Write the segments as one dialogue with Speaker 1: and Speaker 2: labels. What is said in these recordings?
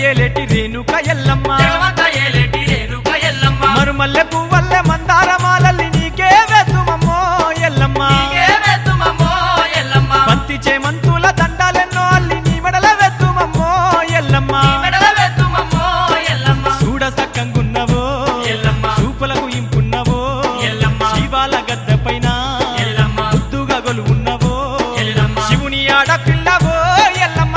Speaker 1: ఏలేటి రేణుక ఎల్లమ్మ. మరుమల్లె పువ్వల్లె మందార మాలల్ని
Speaker 2: నీకే వేసుమమ్మో ఎల్లమ్మ.
Speaker 1: పంతి చేమంతుల దండాలెన్నో అల్లి నీ వెడల వెతుమమ్మో ఎల్లమ్మ. చూడ సక్కంగున్నవో చూపులకు ఇంపున్నవో శివాల గద్ద పైన ముద్దుగా గొలువున్నవో శివుని ఎల్లమ్మ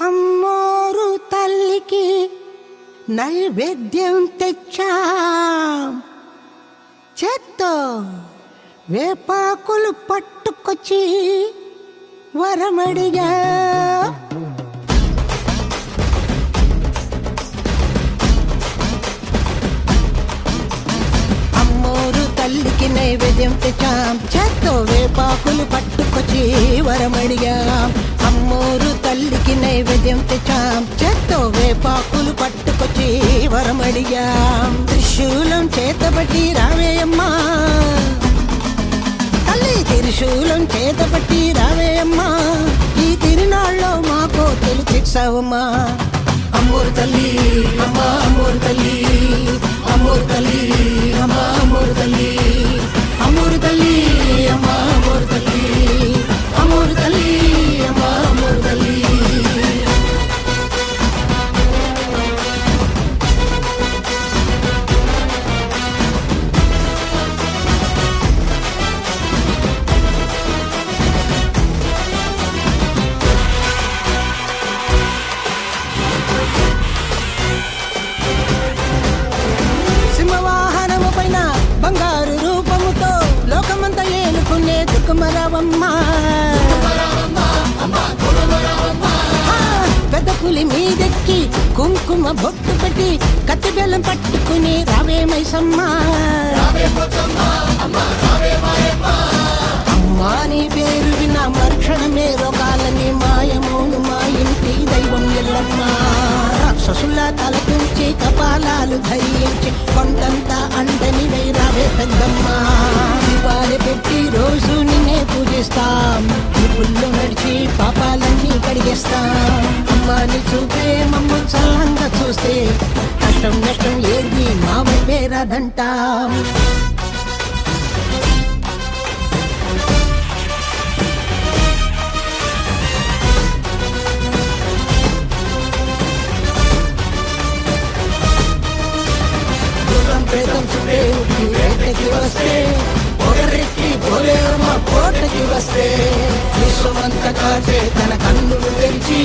Speaker 1: అమ్మోరు తల్లికి
Speaker 3: నైవేద్యం తెచ్చాం. చేత్తో వేపాకులు పట్టుకొచ్చి వరమడిగా. అమ్మోరు తల్లికి నైవేద్యం తెచ్చాం. చేత్తో వేపాకులు పట్టు వరమడిగాం. అమ్మోరు తల్లికి నైవేద్యం తెచ్చాం. చేత్తో వేపాకులు పట్టుకొచ్చి వరమడిగాం. త్రిశూలం చేతబట్టి రావేయమ్మా తల్లి త్రిశూలం చేతబట్టి రావేయమ్మా ఈ తిరునాళ్ళలో మాకు తెలిసావమ్మా అమ్మోరు తల్లి అమ్మా అమ్మూరు తల్లి అమ్మోరు తల్లి. పులి మీదెక్కి కుంకుమ బొట్టు పెట్టి కత్తి బెల్లం పట్టుకుని రావే మైసమ్మ. అమ్మా నీ పేరు విన మరుక్షణమే రోగాలని మాయమోను మా ఇంటి దైవం ఎల్లమ్మా. రాక్షసుల తలపించి కపాలాలు ధరించి కొండంతా అండని వైరావే పెద్దమ్మ. దివాళి పెట్టి రోజు నిన్నే పూజిస్తాం. నీ పుల్లు నడిచి పాపాలన్నీ కడిగేస్తాం. అమ్మాని చూపే మమ్మ చల్లంగా చూస్తే కష్టం నష్టం ఏది మా వైపే కోటకి విశ్వమంత కాచే తన కన్నులు తెరిచి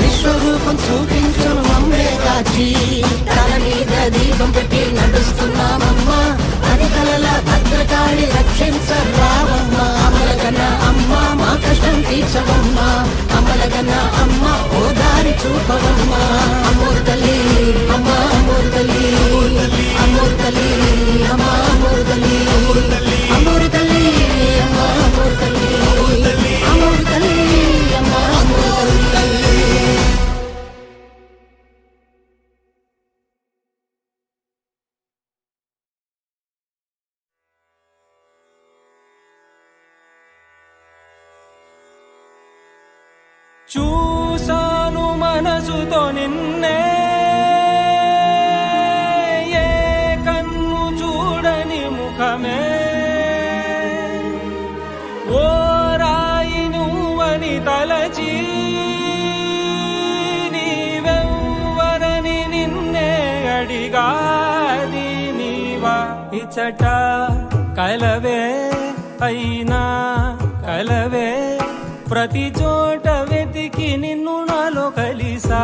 Speaker 3: విశ్వరూపం చూపించును మమ్మే కాచి. తల మీద దీపం పెట్టి నడుస్తున్నామమ్మా. అది కలల భద్రకాళి రక్షించరావమ్మ అమలగన అమ్మ మా కష్టం తీర్చవమ్మ. అమలగన అమ్మ ఓదారి చూపవమ్మా.
Speaker 4: ఇచ్చట కలవే అయినా కలవే. ప్రతి చోట వెతికి నిన్ను నాలో కలిసా.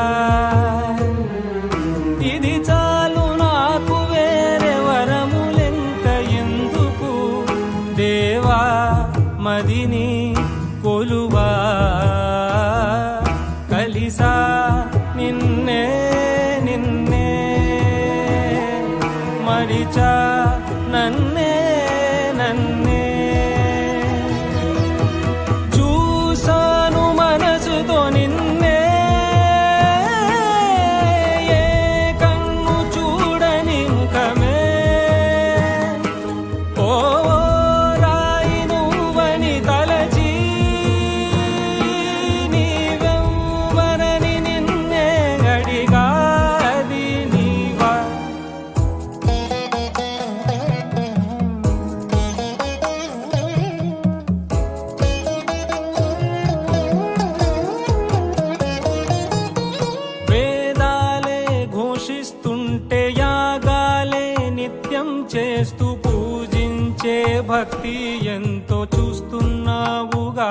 Speaker 4: భక్తి ఎంతో చూస్తున్నావుగా.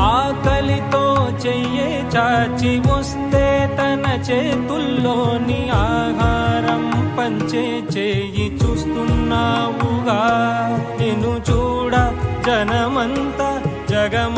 Speaker 4: ఆకలితో చెయ్యే చాచి వస్తే తన చేతుల్లోని ఆహారం పంచే చేయి చూస్తున్నావుగా. నిన్ను చూడ జనమంతా జగం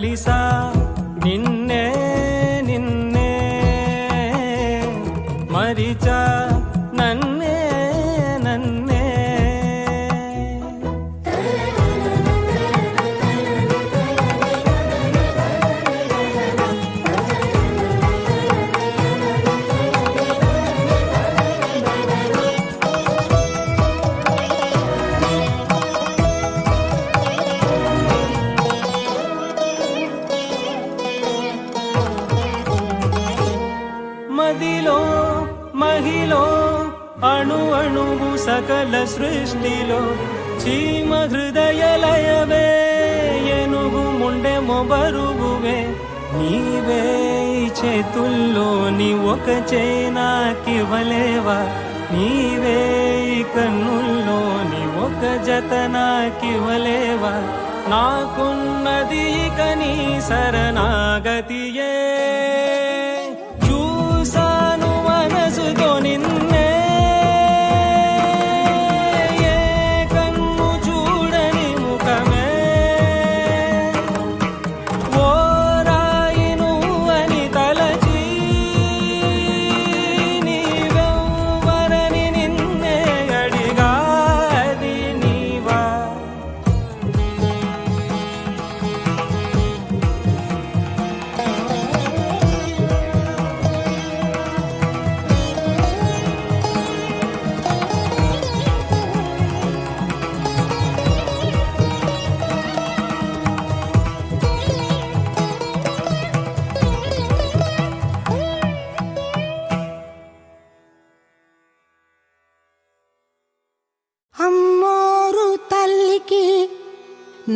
Speaker 4: కలిసా నిన్నే సకల సృష్టిలో చీమ హృదయ లయవే ఎనుగు ముండె మొబరువువే. నీవే ఈ చేతుల్లోని ఒక చేనాకివ్వలేవా నీవే ఈ కన్నుల్లోని ఒక జత నాకివ్వలేవా నాకున్నది ఇక నీ శరణాగతియే.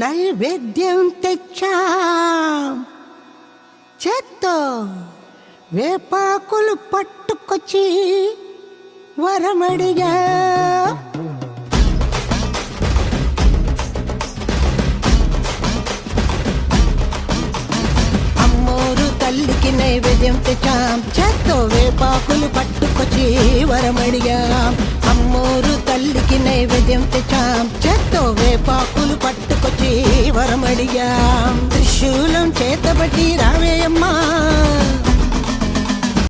Speaker 3: నైవేద్యం తెచ్చా. చేత్తో వేపాకులు పట్టుకొచ్చి వరమడిగా అమ్మోరు తల్లికి నైవేద్యం తెచ్చాం. చేత్తో వేపాకులు పట్టుకొచ్చి వరమడిగా అమ్మోరు తల్లికి నైవేద్యం తెచ్చాం. చేత్తో వేపాకులు పట్టుకొచ్చి వరమడిగాం. త్రిశూలం చేతబట్టి రావేయమ్మా.